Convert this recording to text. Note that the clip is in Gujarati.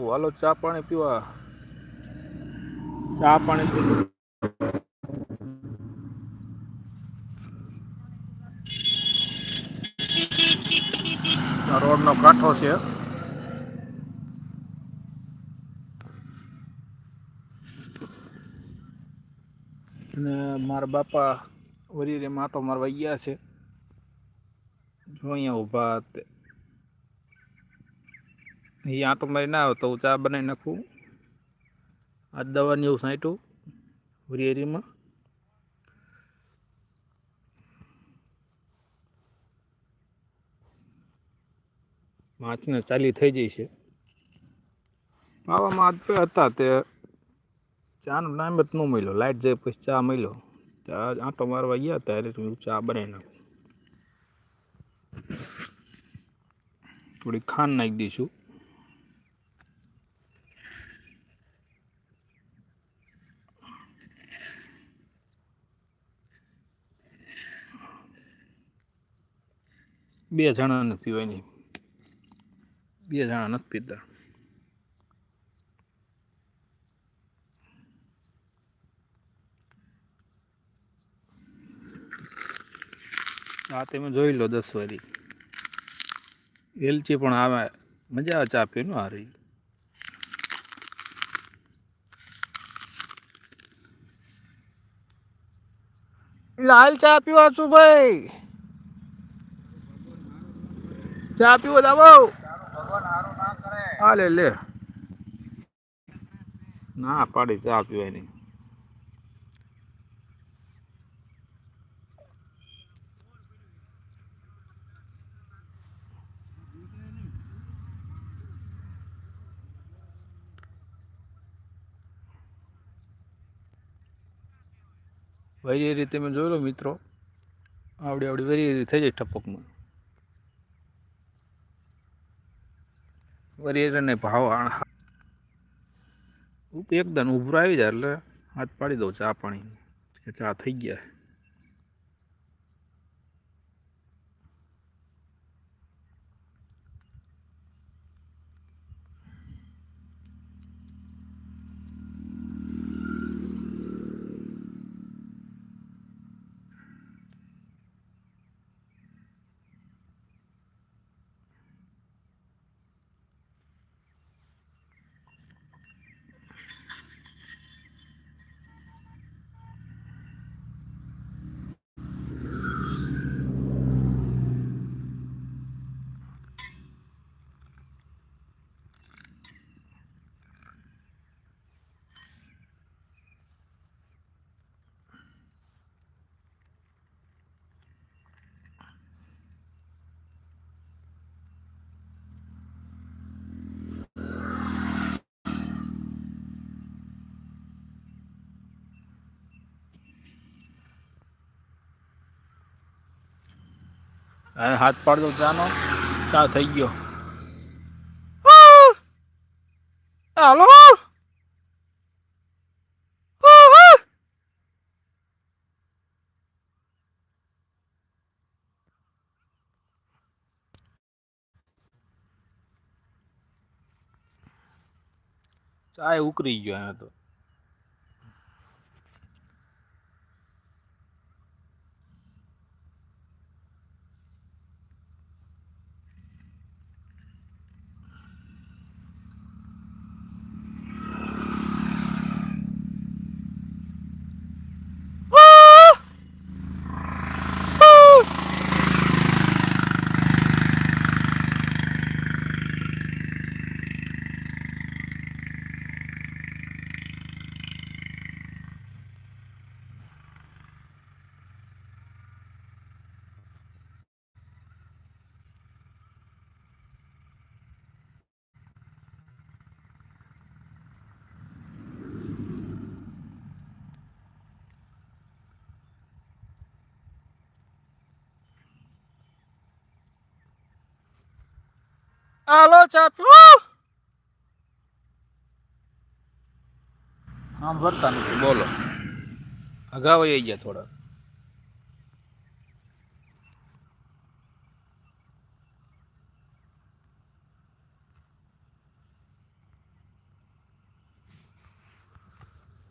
હાલો ચા પાણી પીવા. ચા પાણી પીવું રોડનો કાંઠો છે. અને મારા બાપા વરીરે માટો મારવા ગયા છે. જો અહીંયા ઊભા એ આંટો મારી ના આવે તો હું ચા બનાવી નાખું. આ દવાની એવું સાંટું વરિયેરીમાં. માછને ચાલી થઈ જઈ છે. આવામાં આજ પે હતા તે ચાનો ટાઈમ જ ન મળ્યો. લાઇટ જાય પછી ચા મળ્યો. ત્યાં આંટો મારવા ગયા ત્યારે હું ચા બનાવી નાખું. થોડી ખાંડ નાખી દઈશું. બે જણા નથી પીવાની બે જણા નથી પીતા. આ તમે જોઈ લો દસ વારી. એલચી પણ આવે મજા આવે ચા પીનું આ રહી લાલ ચા પીવા છું ભાઈ. ચા પીવો દાબો હા લે. લે ના, પાડી, ચા પીવાની. વરી તમે મેં જોયેલો મિત્રો. આવડી આવડી વરી થઈ જાય ટપકમાં. વરિયેરીને ભાવ એકદમ ઉભરો આવી જાય એટલે હાથ પાડી દઉં ચા પાણી ચા થઈ ગયા હવે હાથ પાડતો ચાનો ચા થઈ ગયો. હાલો. ચાય ઉકરી ગયો અહીંયા તો. હાલો ચા પીવો હા ભરતા બોલો. અગાઉ આવી ગયા થોડા